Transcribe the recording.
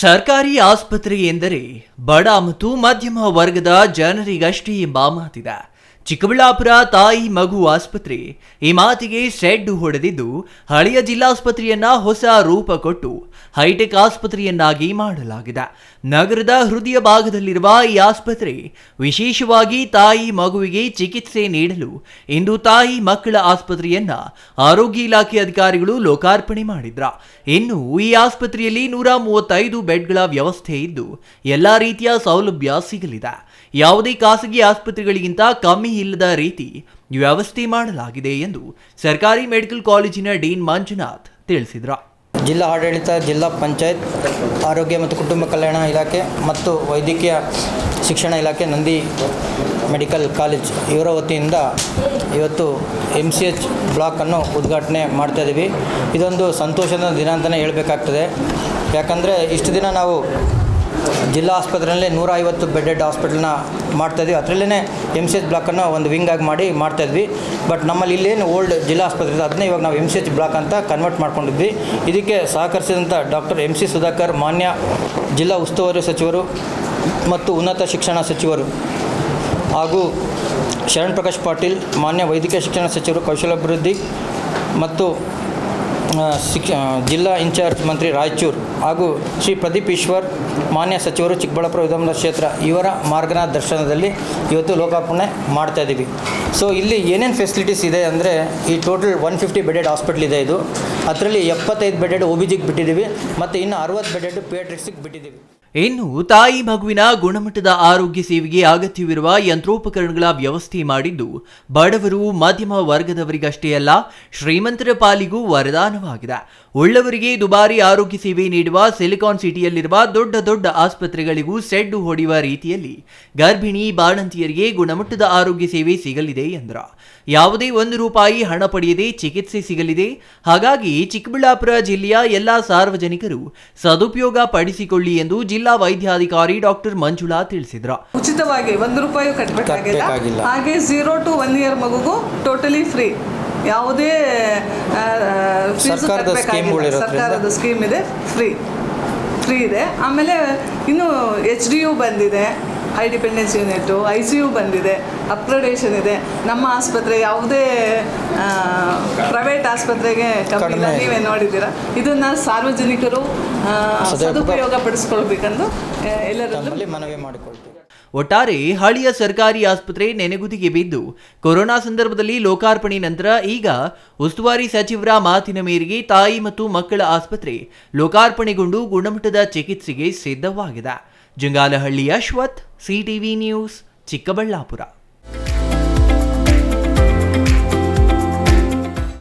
ಸರ್ಕಾರಿ ಆಸ್ಪತ್ರೆ ಎಂದರೆ ಬಡ ಮತ್ತು ಮಧ್ಯಮ ವರ್ಗದ ಜನರಿಗಷ್ಟೇ ಎಂಬ ಮಾತಿದೆ. ಚಿಕ್ಕಬಳ್ಳಾಪುರ ತಾಯಿ ಮಗು ಆಸ್ಪತ್ರೆ ಈ ಮಾತಿಗೆ ಶೆಡ್ ಹೊಡೆದಿದ್ದು ಹಳೆಯ ಜಿಲ್ಲಾಸ್ಪತ್ರೆಯನ್ನ ಹೊಸ ರೂಪ ಕೊಟ್ಟು ಹೈಟೆಕ್ ಆಸ್ಪತ್ರೆಯನ್ನಾಗಿ ಮಾಡಲಾಗಿದೆ. ನಗರದ ಹೃದಯ ಭಾಗದಲ್ಲಿರುವ ಈ ಆಸ್ಪತ್ರೆ ವಿಶೇಷವಾಗಿ ತಾಯಿ ಮಗುವಿಗೆ ಚಿಕಿತ್ಸೆ ನೀಡಲು ಇಂದು ತಾಯಿ ಮಕ್ಕಳ ಆಸ್ಪತ್ರೆಯನ್ನ ಆರೋಗ್ಯ ಇಲಾಖೆ ಅಧಿಕಾರಿಗಳು ಲೋಕಾರ್ಪಣೆ ಮಾಡಿದ್ರ. ಇನ್ನು ಈ ಆಸ್ಪತ್ರೆಯಲ್ಲಿ ನೂರ ಮೂವತ್ತೈದು ಬೆಡ್ಗಳ ವ್ಯವಸ್ಥೆ ಇದ್ದು ಎಲ್ಲಾ ರೀತಿಯ ಸೌಲಭ್ಯ ಸಿಗಲಿದೆ. ಯಾವುದೇ ಖಾಸಗಿ ಆಸ್ಪತ್ರೆಗಳಿಗಿಂತ ಕಮ್ಮಿ ಇಲ್ಲದ ರೀತಿ ವ್ಯವಸ್ಥೆ ಮಾಡಲಾಗಿದೆ ಎಂದು ಸರ್ಕಾರಿ ಮೆಡಿಕಲ್ ಕಾಲೇಜಿನ ಡೀನ್ ಮಂಜುನಾಥ್ ತಿಳಿಸಿದ್ರು. ಜಿಲ್ಲಾ ಆಡಳಿತ, ಜಿಲ್ಲಾ ಪಂಚಾಯತ್, ಆರೋಗ್ಯ ಮತ್ತು ಕುಟುಂಬ ಕಲ್ಯಾಣ ಇಲಾಖೆ ಮತ್ತು ವೈದ್ಯಕೀಯ ಶಿಕ್ಷಣ ಇಲಾಖೆ, ನಂದಿ ಮೆಡಿಕಲ್ ಕಾಲೇಜ್ ಇವರ ವತಿಯಿಂದ ಇವತ್ತು ಎಂ ಸಿ ಎಚ್ ಬ್ಲಾಕನ್ನು ಉದ್ಘಾಟನೆ ಮಾಡ್ತಾ ಇದ್ದೀವಿ ಇದೊಂದು ಸಂತೋಷದ ದಿನ ಅಂತಲೇ ಹೇಳಬೇಕಾಗ್ತದೆ. ಯಾಕಂದರೆ ಇಷ್ಟು ದಿನ ನಾವು ಜಿಲ್ಲಾ ಆಸ್ಪತ್ರೆಯಲ್ಲೇ ನೂರ ಐವತ್ತು ಬೆಡ್ಡೆಡ್ ಹಾಸ್ಪಿಟಲ್ನ ಮಾಡ್ತಾಯಿದ್ವಿ. ಅದರಲ್ಲೇ ಎಂ ಸಿ ಎಚ್ ಬ್ಲಾಕನ್ನು ಒಂದು ವಿಂಗ್ ಆಗಿ ಮಾಡಿ ಮಾಡ್ತಾಯಿದ್ವಿ. ಬಟ್ ನಮ್ಮಲ್ಲಿ ಇಲ್ಲೇನು ಓಲ್ಡ್ ಜಿಲ್ಲಾ ಆಸ್ಪತ್ರೆ ಅದನ್ನೇ ಇವಾಗ ನಾವು ಎಂ ಸಿ ಎಚ್ ಬ್ಲಾಕ್ ಅಂತ ಕನ್ವರ್ಟ್ ಮಾಡ್ಕೊಂಡಿದ್ವಿ. ಇದಕ್ಕೆ ಸಹಕರಿಸಿದಂಥ ಡಾಕ್ಟರ್ ಎಂ ಸಿ ಸುಧಾಕರ್, ಮಾನ್ಯ ಜಿಲ್ಲಾ ಉಸ್ತುವಾರಿ ಸಚಿವರು ಮತ್ತು ಉನ್ನತ ಶಿಕ್ಷಣ ಸಚಿವರು ಹಾಗೂ ಶರಣ್ ಪ್ರಕಾಶ್ ಪಾಟೀಲ್, ಮಾನ್ಯ ವೈದ್ಯಕೀಯ ಶಿಕ್ಷಣ ಸಚಿವರು ಕೌಶಲ್ಯಾಭಿವೃದ್ಧಿ ಮತ್ತು ಶಿಕ್ಷ ಜಿಲ್ಲಾ ಇನ್ಚಾರ್ಜ್ ಮಂತ್ರಿ ರಾಯಚೂರು ಹಾಗೂ ಶ್ರೀ ಪ್ರದೀಪ್ ಈಶ್ವರ್, ಮಾನ್ಯ ಸಚಿವರು ಚಿಕ್ಕಬಳ್ಳಾಪುರ ವಿಧಾನಸಭಾ ಕ್ಷೇತ್ರ ಇವರ ಮಾರ್ಗದರ್ಶನದಲ್ಲಿ ಇವತ್ತು ಲೋಕಾರ್ಪಣೆ ಮಾಡ್ತಾ ಇದ್ದೀವಿ ಸೊ ಇಲ್ಲಿ ಏನೇನು ಫೆಸಿಲಿಟೀಸ್ ಇದೆ ಅಂದರೆ ಈ total one fifty bedded hospital ಇದೆ ಇದು. ಅದರಲ್ಲಿ ಎಪ್ಪತ್ತೈದು ಬೆಡೆಡ್ ಒ ಬಿ ಜಿಗೆ ಬಿಟ್ಟಿದ್ದೀವಿ ಮತ್ತು ಇನ್ನು ಅರವತ್ತು ಬೆಡೆಡ್ ಪಿಯಾಟ್ರಿಕ್ಸಿಗೆ ಬಿಟ್ಟಿದ್ದೀವಿ ಇನ್ನು ತಾಯಿ ಮಗುವಿನ ಗುಣಮಟ್ಟದ ಆರೋಗ್ಯ ಸೇವೆಗೆ ಅಗತ್ಯವಿರುವ ಯಂತ್ರೋಪಕರಣಗಳ ವ್ಯವಸ್ಥೆ ಮಾಡಿದ್ದು, ಬಡವರು ಮಧ್ಯಮ ವರ್ಗದವರಿಗಷ್ಟೇ ಅಲ್ಲ, ಶ್ರೀಮಂತರ ಪಾಲಿಗೂ ವರದಾನವಾಗಿದೆ. ಉಳ್ಳವರಿಗೆ ದುಬಾರಿ ಆರೋಗ್ಯ ಸೇವೆ ನೀಡುವ ಸಿಲಿಕಾನ್ ಸಿಟಿಯಲ್ಲಿರುವ ದೊಡ್ಡ ದೊಡ್ಡ ಆಸ್ಪತ್ರೆಗಳಿಗೂ ಸೆಡ್ಡು ಹೊಡೆಯುವ ರೀತಿಯಲ್ಲಿ ಗರ್ಭಿಣಿ ಬಾಣಂತಿಯರಿಗೆ ಗುಣಮಟ್ಟದ ಆರೋಗ್ಯ ಸೇವೆ ಸಿಗಲಿದೆ ಎಂದ್ರ. ಯಾವುದೇ ಒಂದು ರೂಪಾಯಿ ಹಣ ಪಡೆಯದೆ ಚಿಕಿತ್ಸೆ ಸಿಗಲಿದೆ. ಹಾಗಾಗಿ ಚಿಕ್ಕಬಳ್ಳಾಪುರ ಜಿಲ್ಲೆಯ ಎಲ್ಲಾ ಸಾರ್ವಜನಿಕರು ಸದುಪಯೋಗ ಪಡಿಸಿಕೊಳ್ಳಿ ಎಂದು ಜಿಲ್ಲಾ ವೈದ್ಯಾಧಿಕಾರಿ ಡಾಕ್ಟರ್ ಮಂಜುಳಾ ತಿಳಿಸಿದ್ರು. ಉಚಿತವಾಗಿ ಒಂದು ರೂಪಾಯಿ ಕಟ್ಟಬೇಕಾಗಿಲ್ಲ ಹಾಗೆ ಝೀರೋ ಟು ಒನ್ ಇಯರ್ ಮಗುಗೂ ಟೋಟಲಿ ಫ್ರೀ ಯಾವುದೇ. ಸರ್ಕಾರದ ಸ್ಕೀಮ್ ಇದೆ. ಫ್ರೀ ಫ್ರೀ ಇದೆ. ಆಮೇಲೆ ಇನ್ನು ಎಚ್ ಡಿ ಯು ಬಂದಿದೆ. High dependence unit I C U ಬಂದಿದೆ. ಅಪ್ಗ್ರೇಡೇಷನ್ ಇದೆ. ನಮ್ಮ ಆಸ್ಪತ್ರೆ ಯಾವುದೇ ಪ್ರೈವೇಟ್ ಆಸ್ಪತ್ರೆಗೆ ಕಮ್ಮಿ ಇಲ್ಲ ಕಡಿಮೆ. ನೀವೇ ನೋಡಿದ್ದೀರಾ? ಇದನ್ನ ಸಾರ್ವಜನಿಕರು ಆ, ಸದುಪಯೋಗ- ಪಡಿಸ್ಕೊಳ್ಬೇಕಂದು ಪಡಿಸ್ಕೊಳ್ಬೇಕೆಂದು ಆ, ಎಲ್ಲರಲ್ಲೂ ತಮ್ಮಲ್ಲಿ ಮನವಿ ಮಾಡಿಕೊಳ್ತೀವಿ. ಒಟ್ಟಾರೆ ಹಳಿಯ ಸರ್ಕಾರಿ ಆಸ್ಪತ್ರೆ ನೆನೆಗುದಿಗೆ ಬಿದ್ದು ಕೊರೋನಾ ಸಂದರ್ಭದಲ್ಲಿ ಲೋಕಾರ್ಪಣೆ ನಂತರ ಈಗ ಉಸ್ತುವಾರಿ ಸಚಿವರ ಮಾತಿನ ಮೇರೆಗೆ ತಾಯಿ ಮತ್ತು ಮಕ್ಕಳ ಆಸ್ಪತ್ರೆ ಲೋಕಾರ್ಪಣೆಗೊಂಡು ಗುಣಮಟ್ಟದ ಚಿಕಿತ್ಸೆಗೆ ಸಿದ್ಧವಾಗಿದೆ. Jangalahalli Ashwath CTV news Chikkaballapur.